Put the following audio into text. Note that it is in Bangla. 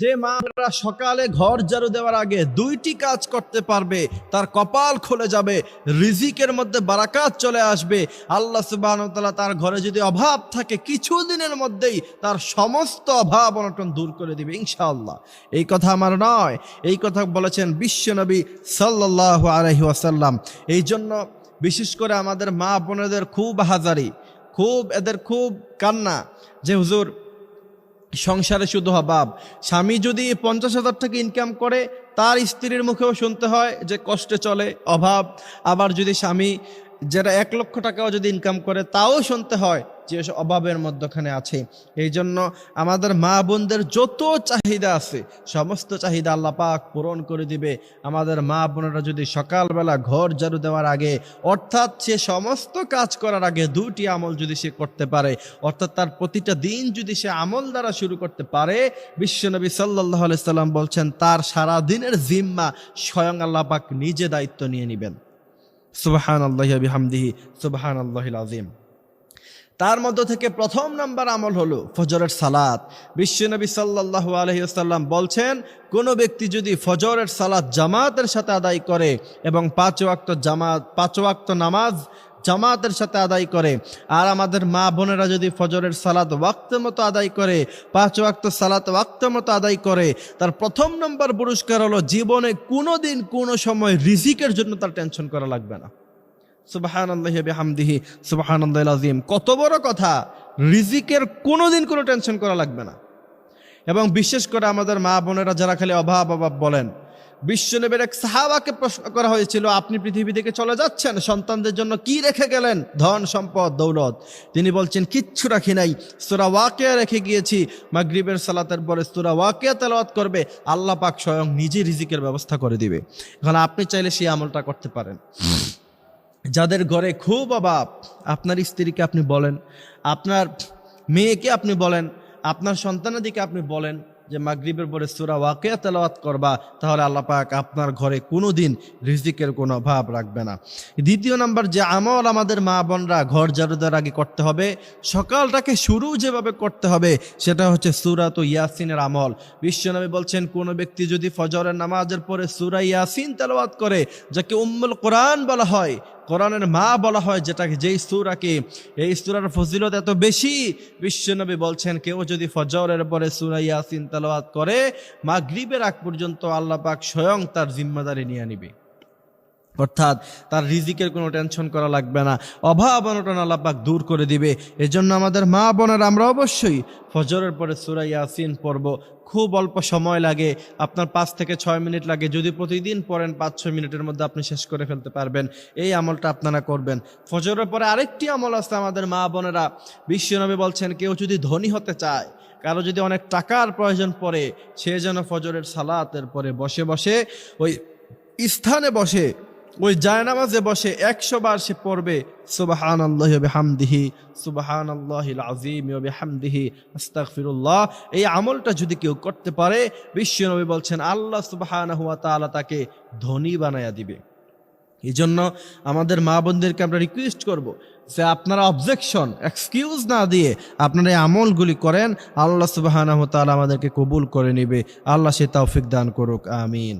যে মারা সকালে ঘর ঝাড়ু দেওয়ার আগে দুইটি কাজ করতে পারবে, তার কপাল খুলে যাবে, রিজিকের মধ্যে বারাকাত চলে আসবে। আল্লাহ সুবাহ তার ঘরে যদি অভাব থাকে কিছু দিনের মধ্যেই তার সমস্ত অভাব অনটন দূর করে দিবে, ইনশাআল্লাহ। এই কথা আমার নয়, এই কথা বলেছেন বিশ্বনবী সাল্লাহ আলহি ওয়াসাল্লাম। এই জন্য বিশেষ করে আমাদের মা বোনেদের খুব হাজারি, খুব, এদের খুব কান্না যে হুজুর সংসারে শুধু অভাব স্বামী যদি পঞ্চাশ হাজার টাকা ইনকাম করে, তার স্ত্রীর মুখেও শুনতে হয় যে কষ্টে চলে, অভাব। আবার যদি স্বামী যারা এক লক্ষ টাকাও যদি ইনকাম করে, তাও শুনতে হয় যে অভাবের মধ্যখানে আছে। এই জন্য আমাদের মা বোনদের যত চাহিদা আছে, সমস্ত চাহিদা আল্লাহ পাক পূরণ করে দিবে। আমাদের মা বোনেরা যদি সকালবেলা ঘর ঝাড়ু দেওয়ার আগে, অর্থাৎ সে সমস্ত কাজ করার আগে দুটি আমল যদি সে করতে পারে, অর্থাৎ তার প্রতিটা দিন যদি সে আমল দ্বারা শুরু করতে পারে, বিশ্বনবী সাল্লাহ সাল্লাম বলছেন, তার সারা দিনের জিম্মা স্বয়ং আল্লাহ পাক নিজে দায়িত্ব নিয়ে নেবেন। সুবাহান আল্লাহ হামদিহি সুবাহান আল্লাহ আজিম তার মধ্য থেকে প্রথম নাম্বার আমল হলো ফজরের সালাত। বিশ্বনবী সাল্লাহ আলহিউসাল্লাম বলছেন, কোনো ব্যক্তি যদি ফজরের সালাত জামাতের সাথে আদায় করে এবং পাঁচ ওয়াক্ত জামাত, পাঁচ ওয়াক্ত নামাজ জামাতের সাথে আদায় করে, আর আমাদের মা বোনেরা যদি ফজরের সালাত ওয়াক্তের মতো আদায় করে, পাঁচ ওয়াক্ত সালাত ওয়াক্তের মতো আদায় করে, তার প্রথম নম্বর পুরস্কার হলো জীবনে কোনো দিন কোনো সময় রিজিকের জন্য তার টেনশন করা লাগবে না। সুবাহান হামদিহি সুবাহান আজিম কত বড় কথা, রিজিকের কোনো দিন কোনো টেনশন করা লাগবে না। এবং বিশেষ করে আমাদের মা বোনেরা যারা খালি অভাব অভাব বলেন, বিশ্বনবীর এক সাহাবাকে প্রশ্ন করা হয়েছিল, আপনি পৃথিবী থেকে চলে যাচ্ছেন? সন্তানদের জন্য কি রেখে গেলেন? ধন, সম্পদ, দৌলত। তিনি বলছেন, কিচ্ছু রাখি নাই। সুরা ওয়াকিয়া রেখে গিয়েছি। মাগরিবের সালাতের পরে সুরা ওয়াকিয়া তেলাওয়াত করবে। আল্লাহ পাক স্বয়ং নিজে রিজিকের ব্যবস্থা করে দিবে। এখন আপনি চাইলে সেই আমলটা করতে পারেন। যাদের ঘরে খুব অভাব, আপনার স্ত্রীকে আপনি বলেন, আপনার মেয়েকে আপনি বলেন, আপনার সন্তানাদিকে আপনি বলেন যে মাগরিবের পরে সুরা ওয়াকিয়া তেলাওয়াত করবা, তাহলে আল্লাহ পাক আপনার ঘরে কোনো দিন রিজিকের কোনো অভাব রাখবে না। দ্বিতীয় নাম্বার, যে আমল আমাদের মা বোনরা ঘর দেওয়ার আগে করতে হবে, সকালটাকে শুরু যেভাবে করতে হবে, সেটা হচ্ছে সুরা তো ইয়াসিনের আমল। বিশ্বনবী বলছেন, কোনো ব্যক্তি যদি ফজরের নামাজের পরে সুরা ইয়াসিন তেলাওয়াত করে, যাকে উম্মুল কোরআন বলা হয় কোরআনের মা বলা হয় যেটাকে, যেই সুরাকে, এই সুরার ফজিলত এত বেশি, বিশ্বনবী বলছেন, কেউ যদি ফজরের পরে সুরা ইয়াসিন তালাওয়াত করে মা গ্রীবের আগ পর্যন্ত আল্লাহ পাক স্বয়ং তার জিম্মাদারি নিয়ে নিবে। অর্থাৎ তার রিজিকের কোনো টেনশন করা লাগবে না, অভাব অনটন আল্লাপাক দূর করে দিবে। এজন্য আমাদের মা বোনের আমরা অবশ্যই ফজরের পরে সুরা ইয়াসিন পড়ব। খুব অল্প সময় লাগে, আপনার পাঁচ থেকে ছয় মিনিট লাগে। যদি প্রতিদিন পড়েন পাঁচ, ছয় মিনিটের মধ্যে আপনি শেষ করে ফেলতে পারবেন। এই আমলটা আপনারা করবেন। ফজরের পরে আরেকটি আমল আছে আমাদের মা বোনেরা। বিশ্বনবী বলছেন, কেউ যদি ধনী হতে চায়, কারও যদি অনেক টাকার প্রয়োজন পড়ে, সে যেন ফজরের সালাতের পরে বসে বসে ওই স্থানে বসে ওই জায়নামাজে বসে একশো বার সে পড়বে সুবাহান আল্লাহ হামদিহি সুবাহান আল্লাহ আজিম হামদিহি আস্তাগফিরুল্লাহ। এই আমলটা যদি কেউ করতে পারে বিশ্বনবী বলছেন, আল্লাহ সুবাহান হুয়া তাআলা তাকে ধনী বানায়া দিবে। এই জন্য আমাদের মা বোনদেরকে আমরা রিকোয়েস্ট করব যে আপনারা অবজেকশন এক্সকিউজ না দিয়ে আপনারা এই আমলগুলি করেন, আল্লাহ সুবাহ আমাদেরকে কবুল করে নেবে। আল্লাহ সে তৌফিক দান করুক, আমিন।